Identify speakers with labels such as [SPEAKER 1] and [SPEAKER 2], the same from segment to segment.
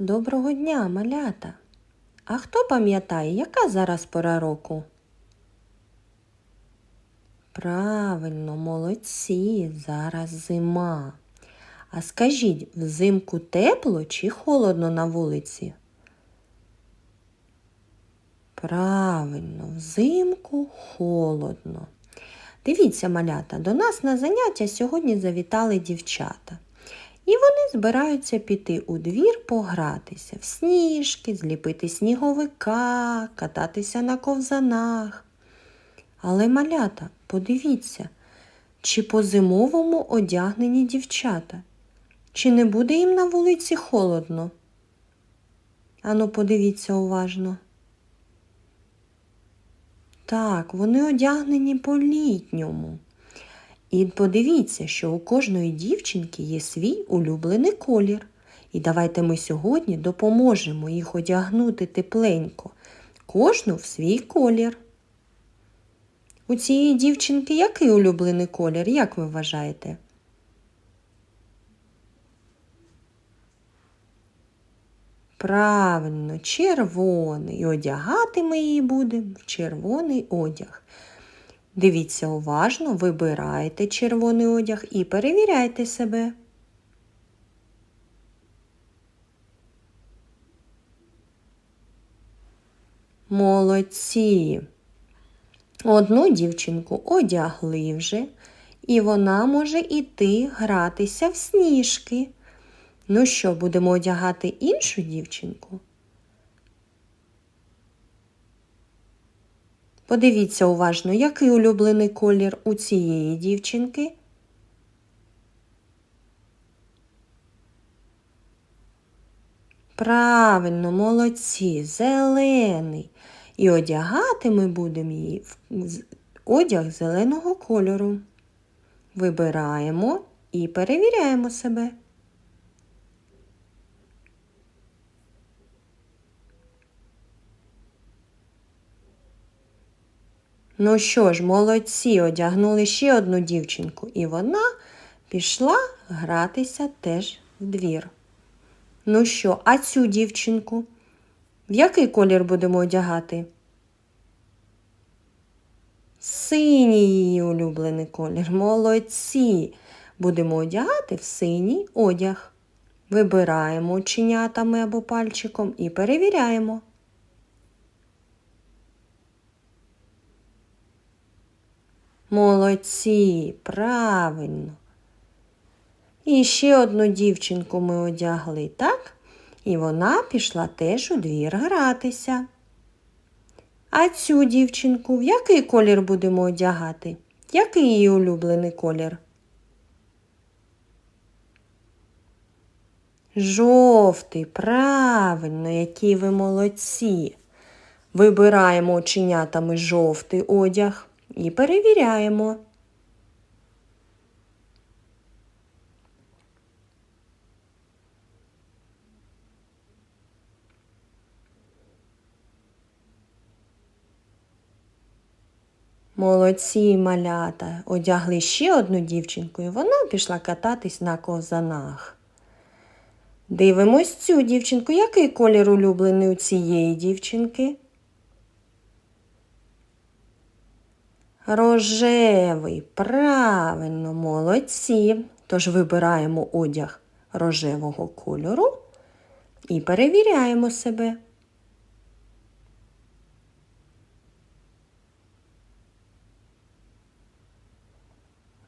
[SPEAKER 1] Доброго дня, малята! А хто пам'ятає, яка зараз пора року? Правильно, молодці, зараз зима. А скажіть, взимку тепло чи холодно на вулиці? Правильно, взимку холодно. Дивіться, малята, до нас на заняття сьогодні завітали дівчата. І вони збираються піти у двір погратися, в сніжки, зліпити сніговика, кататися на ковзанах. Але, малята, подивіться, чи по-зимовому одягнені дівчата, чи не буде їм на вулиці холодно? Ану, подивіться уважно. Так, вони одягнені по-літньому. І подивіться, що у кожної дівчинки є свій улюблений колір. І давайте ми сьогодні допоможемо їх одягнути тепленько, кожну в свій колір. У цієї дівчинки який улюблений колір, як ви вважаєте? Правильно, червоний. Одягати ми її будемо в червоний одяг. Дивіться уважно, вибирайте червоний одяг і перевіряйте себе. Молодці. Одну дівчинку одягли вже, і вона може іти гратися в сніжки. Ну що, будемо одягати іншу дівчинку? Подивіться уважно, який улюблений колір у цієї дівчинки. Правильно, молодці, зелений. І одягати ми будемо її в одяг зеленого кольору. Вибираємо і перевіряємо себе. Ну що ж, молодці, одягнули ще одну дівчинку, і вона пішла гратися теж в двір. Ну що, а цю дівчинку? В який колір будемо одягати? Синій її улюблений колір. Молодці. Будемо одягати в синій одяг. Вибираємо оченятами або пальчиком і перевіряємо. Молодці, правильно. І ще одну дівчинку ми одягли, так? І вона пішла теж у двір гратися. А цю дівчинку в який колір будемо одягати? Який її улюблений колір? Жовтий, правильно, які ви молодці. Вибираємо оченятами жовтий одяг і перевіряємо. Молодці малята одягли ще одну дівчинку, і вона пішла кататись на ковзанах. Дивимось цю дівчинку. Який колір улюблений у цієї дівчинки? Рожевий, правильно, молодці. Тож вибираємо одяг рожевого кольору і перевіряємо себе.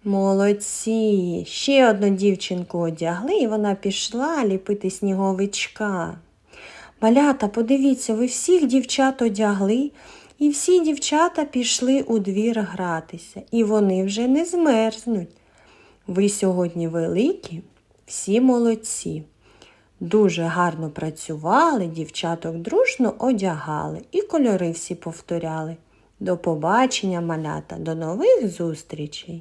[SPEAKER 1] Молодці. Ще одну дівчинку одягли, і вона пішла ліпити сніговичка. Малята, подивіться, ви всіх дівчат одягли, і всі дівчата пішли у двір гратися, і вони вже не змерзнуть. Ви сьогодні великі, всі молодці. Дуже гарно працювали, дівчаток дружно одягали і кольори всі повторяли. До побачення, малята, до нових зустрічей!